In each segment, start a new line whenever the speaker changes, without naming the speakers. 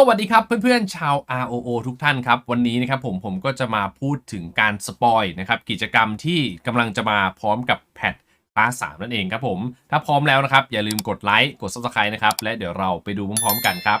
สวัสดีครับเพื่อนๆชาว ROO ทุกท่านครับ วันนี้นะครับผมผมก็จะมาพูดถึงการสปอยนะครับกิจกรรมที่กำลังจะมาพร้อมกับแพทคลาส3นั่นเองครับผม ถ้าพร้อมแล้วนะครับ อย่าลืมกดไลค์กด Subscribe นะครับ และเดี๋ยวเราไปดูพร้อมๆกันครับ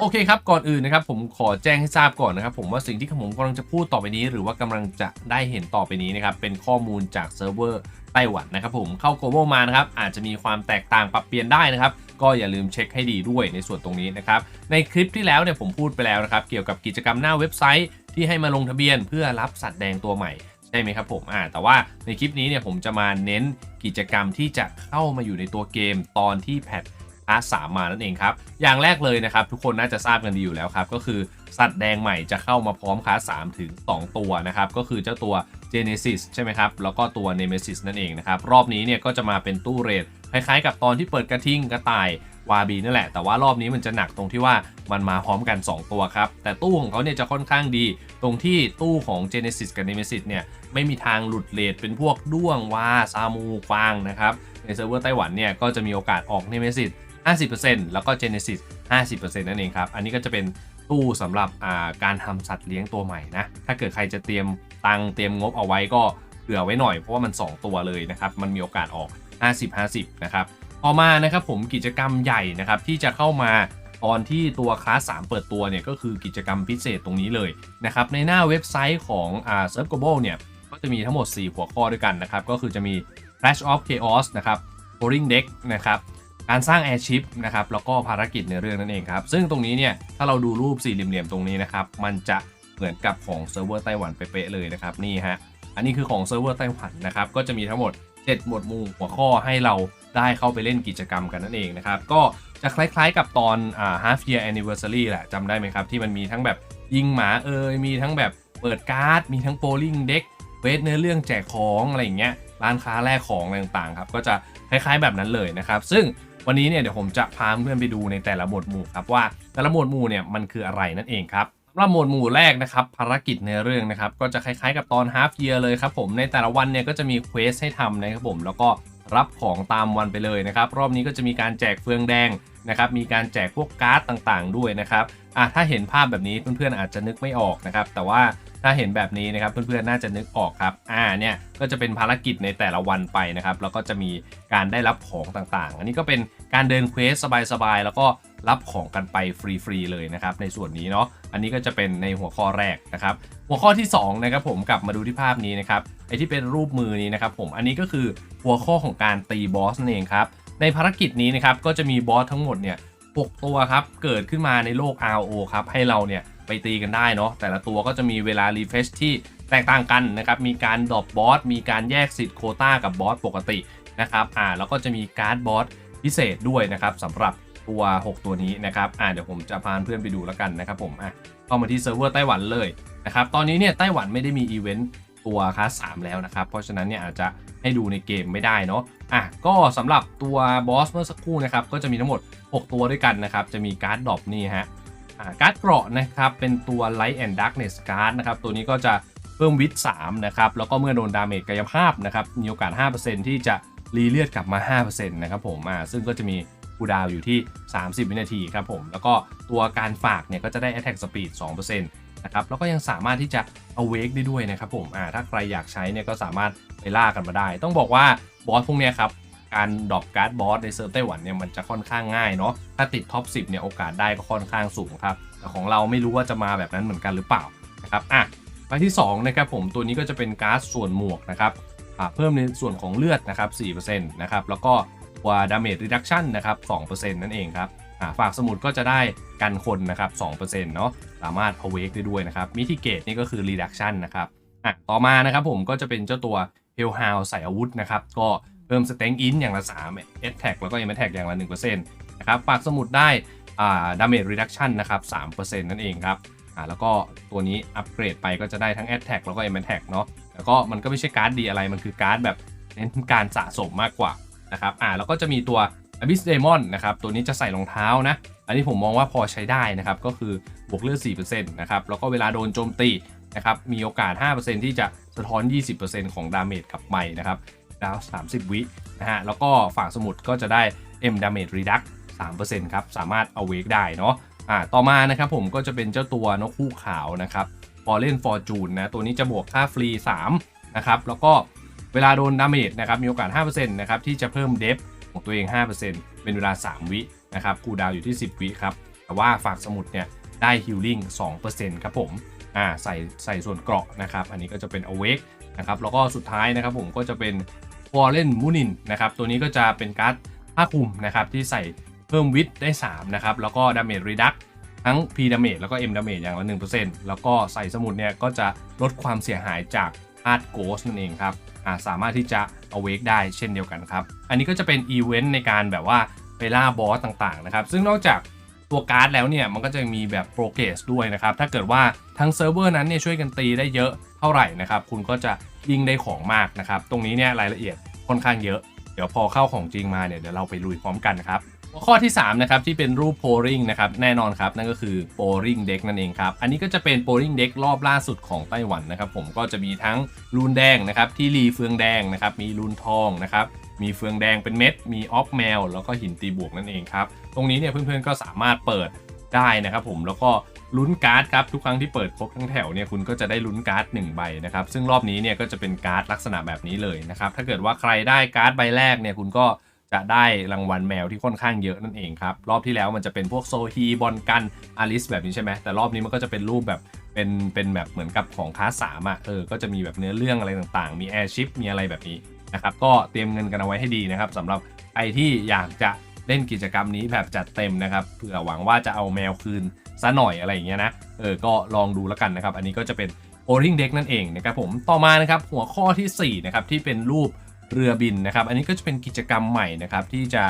โอเคครับ ก่อนอื่นนะครับผมขอแจ้งให้ทราบก่อนนะครับ ผมว่าสิ่งที่ผมกำลังจะพูดต่อไปนี้ หรือว่ากำลังจะได้เห็นต่อไปนี้นะครับ เป็นข้อมูลจากเซิร์ฟเวอร์ไต้หวันนะครับผมเข้า global มานะครับอาจจะมีความแตกต่างปรับเปลี่ยนได้นะครับ ก็อย่าลืมเช็คให้ดีด้วยในส่วนตรงนี้นะครับ ในคลิปที่แล้วเนี่ยผมพูดไปแล้วนะครับ เกี่ยวกับกิจกรรมหน้าเว็บไซต์ที่ให้มาลงทะเบียนเพื่อรับสัตว์แดงตัวใหม่ใช่ไหมครับผมอ่าแต่ว่าในคลิปนี้เนี่ยผมจะมาเน้นกิจกรรมที่จะเข้ามาอยู่ในตัวเกมตอนที่แพท พาร์ทสามมานั่นเองครับ อย่างแรกเลยนะครับ ทุกคนน่าจะทราบกันดีอยู่แล้วครับ ก็คือสัตว์แดงใหม่จะเข้ามาพร้อมคลาส3ถึง 2 ตัวนะครับ ก็คือเจ้าตัว Genesis ใช่ไหมครับ แล้วก็ตัว Nemesis นั่นเองนะครับ รอบนี้เนี่ยก็จะมาเป็นตู้เรทคล้ายๆ กับตอนที่เปิดกระทิงกระต่ายวาบีนั่นแหละ แต่ว่ารอบนี้มันจะหนักตรงที่ว่ามันมาพร้อมกัน 2 ตัวครับ แต่ตู้ของเขาเนี่ยจะค่อนข้างดี ตรงที่ตู้ของ Genesis กับ Nemesis เนี่ยไม่มีทางหลุดเลทเป็นพวกด้วงวาซามูกวางนะครับในเซิร์ฟเวอร์ไต้หวันเนี่ยก็จะมีโอกาสออก Nemesis 50%แล้วก็ Genesis 50%นั่นเองครับ อันนี้ก็จะเป็นตู้สำหรับการทำสัตว์เลี้ยงตัวใหม่นะ ถ้าเกิดใครจะเตรียมตังเตรียมงบเอาไว้ก็เผื่อไว้หน่อย เพราะว่ามัน 2 ตัวเลยนะครับ มันมีโอกาสออก 50-50 นะครับต่อมานะครับผมกิจกรรมใหญ่นะครับที่จะเข้ามาตอนที่ตัวคลาส 3 เปิดตัวเนี่ยก็คือกิจกรรมพิเศษตรงนี้เลยนะครับในหน้าเว็บไซต์ของอ่า Surf Global เนี่ยก็จะมีทั้งหมด 4 หัวข้อด้วยกันนะครับ ก็คือจะมี Clash of Chaos นะครับ Boring Deck นะครับ การสร้าง Airship นะครับแล้วก็ภารกิจในเรื่องนั่นเองครับ ซึ่งตรงนี้เนี่ยถ้าเราดูรูปสี่เหลี่ยมๆตรงนี้นะครับ มันจะเหมือนกับของเซิร์ฟเวอร์ไต้หวันเป๊ะๆเลยนะครับนี่ฮะอันนี้คือของเซิร์ฟเวอร์ไต้หวันนะครับก็จะมีทั้งหมด 7 หมวดหมู่หัวข้อให้เราได้เข้าไปเล่นกิจกรรมกันนั่นเองนะครับก็จะคล้ายๆกับตอนอ่า half year anniversary แหละจำได้ไหมครับ ที่มันมีทั้งแบบยิงหมาเอ่ยมีทั้งแบบเปิดการ์ด มีทั้งโ o ลิงเด็กเวทเนื้อเรื่องแจกของอะไรอย่างเงี้ยร้านค้าแลกของต่างๆครับก็จะคล้ายๆแบบนั้นเลยนะครับ ซึ่ง วันนี้เนี่ยเดี๋ยวผมจะพาเพื่อนไปดูในแต่ละหมวดหมู่ครับว่าแต่ละหมวดหมู่เนี่ยมันคืออะไรนั่นเองครับสำหรับหมวดหมู่แรกนะครับภารกิจในเรื่องนะครับก็จะคล้ายๆกับตอน half year เลยครับผมในแต่ละวันเนี่ยก็จะมีเควสให้ทำนะครับผมแล้วก็รับของตามวันไปเลยนะครับรอบนี้ก็จะมีการแจกเฟืองแดงนะครับมีการแจกพวกการ์ดต่างๆ ด้วยนะครับอะถ้าเห็นภาพแบบนี้เพื่อนๆอาจจะนึกไม่ออกนะครับแต่ว่าถ้าเห็นแบบนี้นะครับเพื่อนๆน่าจะนึกออกครับอ่าเนี่ยก็จะเป็นภารกิจในแต่ละวันไปนะครับแล้วก็จะมีการได้รับของต่างๆ อันนี้ก็เป็น การเดินเควสสบายๆ แล้วก็รับของกันไปฟรีๆเลยนะครับในส่วนนี้เนาะอันนี้ก็จะเป็นในหัวข้อแรกนะครับหัวข้อที่2นะครับผมกลับมาดูที่ภาพนี้นะครับไอที่เป็นรูปมือนี้นะครับผมอันนี้ก็คือหัวข้อของการตีบอสนั่นเองครับในภารกิจนี้นะครับก็จะมีบอสทั้งหมดเนี่ย6ตัวครับเกิดขึ้นมาในโลก RO ครับให้เราเนี่ยไปตีกันได้เนาะแต่ละตัวก็จะมีเวลารีเฟชที่แตกต่างกันนะครับมีการดรอปบอสมีการแยกสิทธิ์โคต้ากับบอสปกตินะครับอ่าแล้วก็จะมีการ์ดบอส พิเศษด้วยนะครับสำหรับตัว 6 ตัวนี้นะครับอ่าเดี๋ยวผมจะพาเพื่อนไปดูแล้วกันนะครับผมอะเข้ามาที่เซิร์ฟเวอร์ไต้หวันเลยนะครับตอนนี้เนี่ยไต้หวันไม่ได้มีอีเวนต์ตัวคลาส3แล้วนะครับเพราะฉะนั้นเนี่ยอาจจะให้ดูในเกมไม่ได้เนาะอะก็สำหรับตัวบอสเมื่อสักครู่นะครับก็จะมีทั้งหมด 6 ตัวด้วยกันนะครับจะมีการ์ดดรอปนี่ฮะการ์ดเกราะนะครับเป็นตัว Light and Darkness Card นะครับตัวนี้ก็จะเพิ่มวิท3นะครับแล้วก็เมื่อโดนดาเมจกายภาพนะครับมีโอกาส 5%ที่จะ รีเลือดกลับมา 5%นะครับผมอ่าซึ่งก็จะมีคูดาวอยู่ที่ 30 วินาทีครับผม แล้วก็ตัวการฝากเนี่ยก็จะได้ Attack Speed 2%นะครับ แล้วก็ยังสามารถที่จะ Awake ได้ด้วยนะครับผมอ่าถ้าใครอยากใช้เนี่ยก็สามารถไปล่ากันมาได้ ต้องบอกว่าบอสพวกเนี้ยครับ การดรอปการ์ดบอสในเซิร์ฟไต้หวันเนี่ยมันจะค่อนข้างง่ายเนาะ ถ้าติดท็อป 10เนี่ยโอกาสได้ก็ค่อนข้างสูงครับ แต่ของเราไม่รู้ว่าจะมาแบบนั้นเหมือนกันหรือเปล่านะครับ อะใบที่2นะครับผม ตัวนี้ก็จะเป็นการ์ดส่วนหมวกนะครับ เพิ่มในส่วนของเลือดนะครับ4%นะครับแล้วก็ตัว damage reduction นะครับ2%นั่นเองครับฝากสมุดก็จะได้กันคนนะครับ2%เนาะสามารถ awake ได้ด้วยนะครับ mitigate นี่ก็คือ reduction นะครับต่อมานะครับผมก็จะเป็นเจ้าตัว hellhound ใส่อาวุธนะครับก็เพิ่ม strength in อย่างละ3 attack แล้วก็ attack อย่างละ1%นะครับฝากสมุดได้อ่า damage reduction นะครับ3%นั่นเองครับอ่าแล้วก็ตัวนี้อัปเกรดไปก็จะได้ทั้ง attack แล้วก็ m attack เนาะ แล้วก็มันก็ไม่ใช่การ์ดดีอะไรมันคือการ์ดแบบเน้นการสะสมมากกว่านะครับอ่าแล้วก็จะมีตัว Abyss Demon นะครับตัวนี้จะใส่รองเท้านะ อันนี้ผมมองว่าพอใช้ได้นะครับก็คือบวกเลือด4%นะครับแล้วก็เวลาโดนโจมตีนะครับมีโอกาส 5%ที่จะสะท้อน 20%ของดาเมจกลับไปนะครับดาว 30 วินะฮะแล้วก็ฝั่งสมุดก็จะได้ M Damage Reduct 3%ครับสามารถเอาเวกได้เนาะอ่าต่อมานะครับผมก็จะเป็นเจ้าตัวนกคู่ขาวนะครับ Fallen Fortune นะตัวนี้จะบวกค่าฟรี 3 นะครับ แล้วก็เวลาโดนดาเมจนะครับมีโอกาส 5%นะครับที่จะเพิ่มเดฟของตัวเอง 5%เป็นเวลา 3 วินะครับคูดาวอยู่ที่ 10 วิครับ แต่ว่าฝากสมุดเนี่ยได้ฮิลลิ่ง2%ครับผมอ่าใส่ใส่ส่วนเกราะนะครับ อันนี้ก็จะเป็น awake นะครับแล้วก็สุดท้ายนะครับผมก็จะเป็น fallen munin นะครับตัวนี้ก็จะเป็นการ์ดผ้าคลุมนะครับที่ใส่เพิ่มวิทได้3นะครับแล้วก็ damage reduct ทั้ง P damage แล้วก็ M damage อย่างละ 1%แล้วก็ใส่สมุดเนี่ยก็จะลดความเสียหายจากธาตุ Ghost นั่นเองครับาสามารถที่จะ awake ได้เช่นเดียวกันครับ อันนี้ก็จะเป็นอีเวนต์ในการแบบว่าไปล่าบอสต่างๆนะครับ ซึ่งนอกจากตัวการ์ดแล้วเนี่ยมันก็จะมีแบบโปรเกรสด้วยนะครับ ถ้าเกิดว่าทั้งเซิร์ฟเวอร์นั้นเนี่ยช่วยกันตีได้เยอะเท่าไหร่นะครับ คุณก็จะยิ่งได้ของมากนะครับ ตรงนี้เนี่ยรายละเอียดค่อนข้างเยอะ เดี๋ยวพอเข้าของจริงมาเนี่ยเดี๋ยวเราไปลุยพร้อมกันครับ หัวข้อที่ 3 นะครับ ที่เป็นรูปโพลิงนะครับ แน่นอนครับ นั่นก็คือโพลิงเด็กนั่นเองครับ อันนี้ก็จะเป็นโพลิงเด็กรอบล่าสุดของไต้หวันนะครับ ผมก็จะมีทั้งรูนแดงนะครับที่รีเฟืองแดงนะครับ มีรูนทองนะครับมีเฟืองแดงเป็นเม็ด มีออฟแมวแล้วก็หินตีบวกนั่นเองครับ ตรงนี้เนี่ยเพื่อนๆก็สามารถเปิดได้นะครับผมแล้วก็ลุ้นการ์ดครับทุกครั้งที่เปิดครบทั้งแถวเนี่ยคุณก็จะได้ลุ้นการ์ด1ใบนะครับซึ่งรอบนี้เนี่ยก็จะเป็นการ์ดลักษณะแบบนี้เลยนะครับถ้าเกิดว่าใครได้การ์ดใบแรกเนี่ยคุณก็ จะได้รางวัลแมวที่ค่อนข้างเยอะนั่นเองครับ รอบที่แล้วมันจะเป็นพวกโซฮีบอลกันอาริสแบบนี้ใช่ไหมแต่รอบนี้มันก็จะเป็นรูปแบบเป็นเป็นแบบเหมือนกับของคลาสสามอะเออก็จะมีแบบเนื้อเรื่องอะไรต่างๆ มีแอร์ชิพมีอะไรแบบนี้นะครับก็เตรียมเงินกันเอาไว้ให้ดีนะครับสำหรับใครที่อยากจะเล่นกิจกรรมนี้แบบจัดเต็มนะครับเผื่อหวังว่าจะเอาแมวคืนซะหน่อยอะไรอย่างเงี้ยนะเออก็ลองดูแล้วกันนะครับ อันนี้ก็จะเป็น o r i n g Deck นั่นเองนะครับผมต่อมานะครับหัวข้อทีสี่4นะครับที่เป็นรูป เรือบินนะครับ อันนี้ก็จะเป็นกิจกรรมใหม่นะครับที่จะ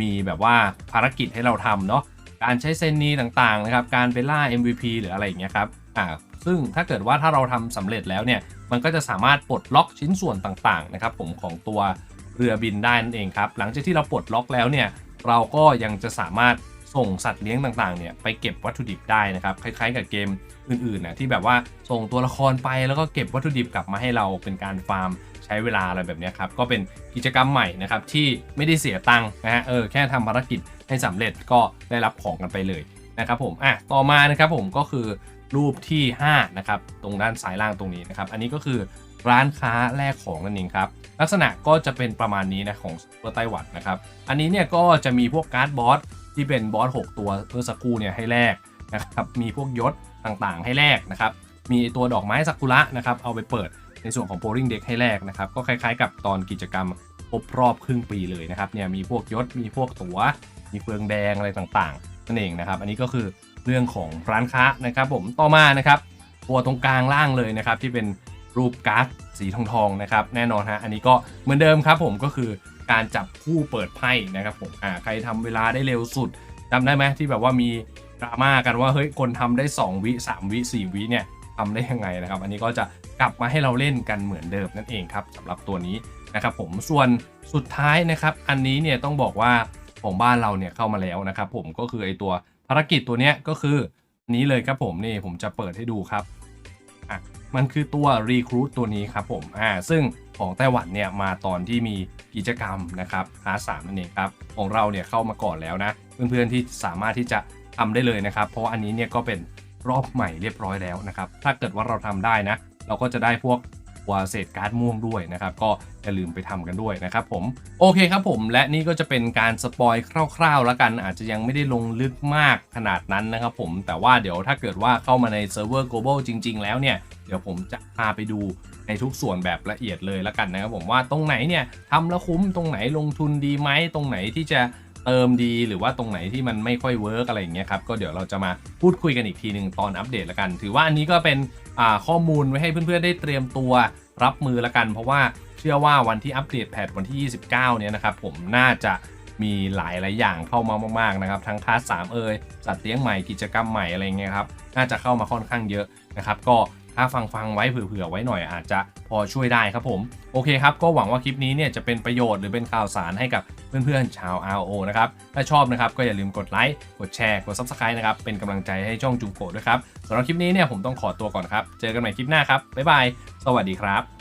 มีแบบว่าภารกิจให้เราทำเนาะการใช้เซนนีต่างๆนะครับการไปล่า MVP หรืออะไรอย่างเงี้ยครับอ่าซึ่งถ้าเกิดว่าถ้าเราทำสำเร็จแล้วเนี่ยมันก็จะสามารถปลดล็อกชิ้นส่วนต่างๆนะครับผมของตัวเรือบินได้นั่นเองครับหลังจากที่เราปลดล็อกแล้วเนี่ยเราก็ยังจะสามารถส่งสัตว์เลี้ยงต่างๆเนี่ยไปเก็บวัตถุดิบได้นะครับคล้ายๆ กับเกมอื่นๆนะที่แบบว่าส่งตัวละครไปแล้วก็เก็บวัตถุดิบกลับมาให้เราเป็นการฟาร์ม ใช้เวลาอะไรแบบนี้ครับ ก็เป็นกิจกรรมใหม่นะครับที่ไม่ได้เสียตังค์นะฮะเออแค่ทำภารกิจให้สำเร็จก็ได้รับของกันไปเลยนะครับผมอะต่อมานะครับผมก็คือรูปที่5นะครับตรงด้านซ้ายล่างตรงนี้นะครับ อันนี้ก็คือร้านค้าแลกของนั่นเองครับลักษณะก็จะเป็นประมาณนี้นะของตัวไต้หวันนะครับ อันนี้เนี่ยก็จะมีพวกการ์ดบอสที่เป็นบอส6ตัวเมื่อสักครู่เนี่ยให้แลกนะครับมีพวกยศต่างๆ ให้แลกนะครับมีตัวดอกไม้ซากุระนะครับเอาไปเปิด ในส่วนของ polling deck ให้แลกนะครับ ก็คล้ายๆ กับตอนกิจกรรมครบรอบครึ่งปีเลยนะครับเนี่ยมีพวกยศมีพวกตัว มีเฟืองแดงอะไรต่างๆนั่นเองนะครับ อันนี้ก็คือเรื่องของร้านค้านะครับ ผมต่อมานะครับตัวตรงกลางล่างเลยนะครับที่เป็นรูปการ์ดสีทองทองๆนะครับแน่นอนฮะอันนี้ก็เหมือนเดิมครับผมก็คือการจับคู่เปิดไพ่นะครับผมอ่าใครทำเวลาได้เร็วสุดจำได้ไหมที่แบบว่ามีดราม่ากันว่าเฮ้ยคนทำได้ 2 วิ 3 วิ 4 วิเนี่ยทำได้ยังไงนะครับ อันนี้ก็จะ กลับมาให้เราเล่นกันเหมือนเดิมนั่นเองครับสำหรับตัวนี้นะครับผมส่วนสุดท้ายนะครับ อันนี้เนี่ยต้องบอกว่าของบ้านเราเนี่ยเข้ามาแล้วนะครับ ผมก็คือไอตัวภารกิจตัวเนี้ยก็คือนี้เลยครับผมนี่ผมจะเปิดให้ดูครับอะมันคือตัว Recruit ตัวนี้ครับผมอ่าซึ่งของไต้หวันเนี่ยมาตอนที่มีกิจกรรมนะครับคลาสสามนั่นเองครับของเราเนี่ยเข้ามาก่อนแล้วนะ เพื่อนๆที่สามารถที่จะทำได้เลยนะครับ เพราะว่าอันนี้เนี่ยก็เป็นรอบใหม่เรียบร้อยแล้วนะครับ ถ้าเกิดว่าเราทำได้นะ เราก็จะได้พวกวาเศษการ์ดม่วงด้วยนะครับ ก็อย่าลืมไปทำกันด้วยนะครับผม โอเคครับผม และนี่ก็จะเป็นการสปอยคร่าวๆ แล้วกัน อาจจะยังไม่ได้ลงลึกมากขนาดนั้นนะครับผม แต่ว่าเดี๋ยวถ้าเกิดว่าเข้ามาในเซิร์ฟเวอร์ global จริง ๆ แล้วเนี่ย เดี๋ยวผมจะพาไปดูในทุกส่วนแบบละเอียดเลยแล้วกันนะครับผมว่าตรงไหนเนี่ยทำแล้วคุ้มตรงไหนลงทุนดีไหมตรงไหนที่จะ เติมดีหรือว่าตรงไหนที่มันไม่ค่อยเวิร์กอะไรอย่างเงี้ยครับก็เดี๋ยวเราจะมาพูดคุยกันอีกทีหนึ่งตอนอัปเดตแล้วกัน ถือว่าอันนี้ก็เป็นข้อมูลไว้ให้เพื่อนๆได้เตรียมตัวรับมือแล้วกัน เพราะว่าเชื่อว่าวันที่อัปเดตแพทวันที่ 29 เนี่ยนะครับผมน่าจะมีหลายหลายอย่างเข้ามามากๆนะครับ ทั้งคลาส3เอ่ยสัตว์เลี้ยงใหม่กิจกรรมใหม่อะไรเงี้ยครับน่าจะเข้ามาค่อนข้างเยอะนะครับ ก็ ถ้าฟังฟังไว้เผื่อๆไว้หน่อยอาจจะพอช่วยได้ครับผม โอเคครับ ก็หวังว่าคลิปนี้เนี่ยจะเป็นประโยชน์หรือเป็นข่าวสารให้กับเพื่อนๆชาว RO นะครับ ถ้าชอบนะครับก็อย่าลืมกดไลค์ กดแชร์ กด Subscribe นะครับ เป็นกำลังใจให้ช่องจุงโกด้วยครับสำหรับคลิปนี้เนี่ยผมต้องขอตัวก่อนครับ เจอกันใหม่คลิปหน้าครับ บ๊ายบาย สวัสดีครับ